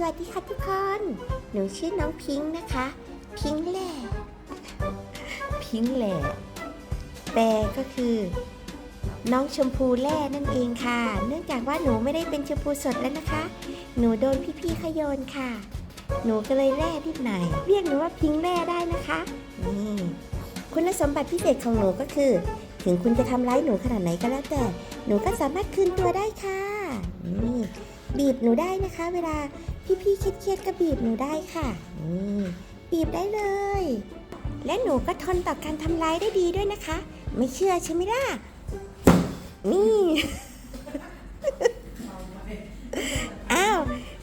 สวัสดีค่ะทุกคน หนูชื่อน้องพิงค์นะคะ พิงค์แหล่พิงค์แหล่แปลก็คือ น้องชมพูแร่นั่นเองค่ะ เนื่องจากว่าหนูไม่ได้เป็นชมพูสดแล้วนะคะ หนูโดนพี่ๆขโยนค่ะ หนูก็เลยแร่นิดหน่อยเรียกหนูว่าพิงค์แร่ได้นะคะนี่คุณสมบัติพิเศษของหนูก็คือ ถึงคุณจะทำร้ายหนูขนาดไหนก็แล้วแต่ หนูก็สามารถคืนตัวได้ค่ะ บีบหนูได้นะคะ เวลาพี่ๆเครียดๆก็บีบหนูได้ค่ะนี่บีบได้เลย และหนูก็ทนต่อการทำร้ายได้ดีด้วยนะคะ ไม่เชื่อใช่ไหมล่ะ นี่ อ้าว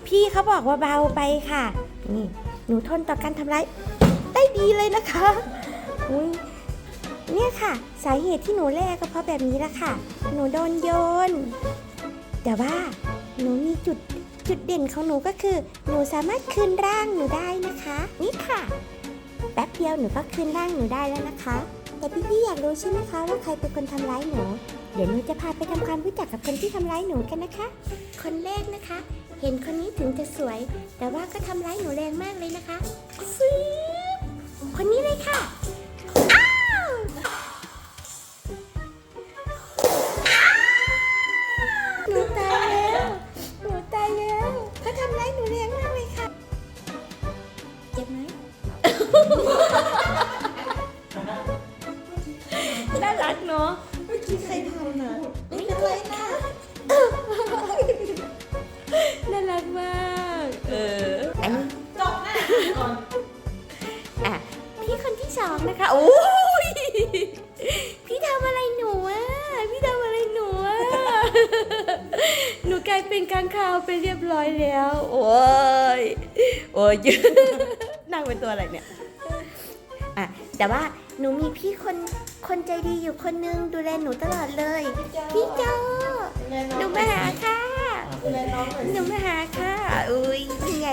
พี่เขาบอกว่าเบาไปค่ะ นี่ หนูทนต่อการทำร้ายได้ดีเลยนะคะอุ๊ยเนี่ยค่ะ สาเหตุที่หนูแลกก็เพราะแบบนี้ละค่ะ หนูโดนโยน แต่ว่า หนูมีจุดจุดเด่นของหนูก็คือ หนูสามารถคืนร่างหนูได้นะคะ นี่ค่ะ แป๊บเดียวหนูก็คืนร่างหนูได้แล้วนะคะ แต่พี่ๆอยากรู้ใช่ไหมคะว่าใครเป็นคนทำร้ายหนู เดี๋ยวหนูจะพาไปทำความรู้จักกับคนที่ทำร้ายหนูกันนะคะ คนแรกนะคะ เห็นคนนี้ถึงจะสวย แต่ว่าก็ทำร้ายหนูแรงมากเลยนะคะคนนี้เลยค่ะ เมื่อกี้ใครทำน่ะไม่เป็นไรนะน่ารักมาก เอออันนี้จบหน้าก่อนอะพี่คนที่สองนะคะโอ้ยพี่ทำอะไรหนูอะพี่ทำอะไรหนูอะหนูกลายเป็นกางคาวไปเรียบร้อยแล้ว โอ้ยโอ้ยนั่งเป็นตัวอะไรเนี่ยอะแต่ว่าหนูมีพี่คน คนใจดีอยู่คนนึงดูแลหนูตลอดเลย พี่โจหนูมาหาค่ะดูแลน้องหน่อยหนูมาหาค่ะอุ้ยนี่ไง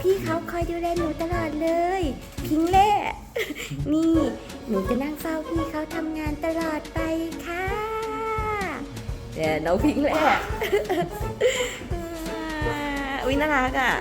พี่เขาคอยดูแลหนูตลอดเลย พิงเล่นี่หนูจะนั่งเฝ้าพี่เขาทำงานตลอดไปค่ะเดี๋ยวน้องพิงเล่อุ้ยน่ารักอะ